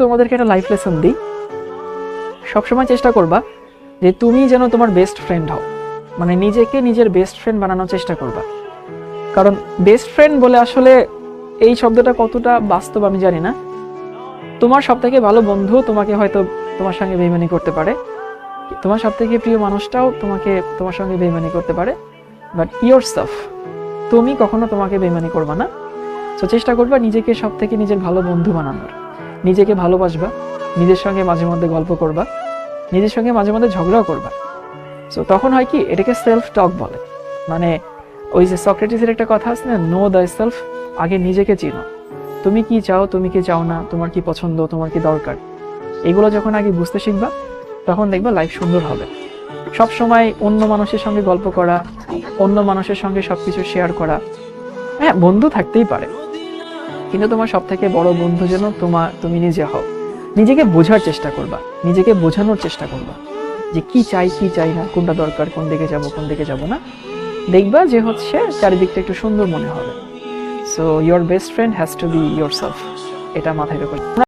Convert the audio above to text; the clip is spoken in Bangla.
তোমাদেরকে একটা লাইফ লেসন দিই। সবসময় চেষ্টা করবা যে তুমি যেন তোমার বেস্ট ফ্রেন্ড হও। মানে নিজেকে নিজের বেস্ট ফ্রেন্ড বানানোর চেষ্টা করবা। কারণ বেস্ট ফ্রেন্ড বলে আসলে এই শব্দটা কতটা বাস্তব আমি জানি না। তোমার সব থেকে ভালো বন্ধু তোমাকে হয়তো তোমার সঙ্গে বেইমানি করতে পারে। তোমার সব থেকে প্রিয় মানুষটাও তোমাকে তোমার সঙ্গে বেইমানি করতে পারে। বাট ইয়োর সেলফ তুমি কখনো তোমাকে বেইমানি করবা না। তো চেষ্টা করবা নিজেকে সব থেকে নিজের ভালো বন্ধু বানানোর। নিজেকে ভালোবাসবা, নিজের সঙ্গে মাঝে মধ্যে গল্প করবা, নিজের সঙ্গে মাঝে মধ্যে ঝগড়াও করবা। সো তখন হয় কি, এটাকে সেলফ টক বলে। মানে ওই যে সক্রেটিসের একটা কথা আছে না নো দ্য সেলফ আগে নিজেকে চিনো। তুমি কি চাও, তুমি কি চাও না, তোমার কি পছন্দ, তোমার কি দরকার? এগুলো যখন আগে বুঝতে শিখবা, তখন দেখবা লাইফ সুন্দর হবে। সব সময় অন্য মানুষের সঙ্গে গল্প করা, অন্য মানুষের সঙ্গে সবকিছু শেয়ার করা হ্যাঁ বন্ধু থাকতেই পারে। কিন্তু তোমার সব থেকে বড় বন্ধু যেন তোমার, তুমি নিজে হও। নিজেকে বোঝার চেষ্টা করবা। নিজেকে বোঝানোর চেষ্টা করবা। যে কি চাই কি চাই না, কোনটা দরকার, কোন দিকে যাব, কোন দিকে যাব না। দেখবা যে হচ্ছে চারিদিকটা একটু সুন্দর মনে হবে। So your best friend has to be yourself এটা মাথায় রেখো।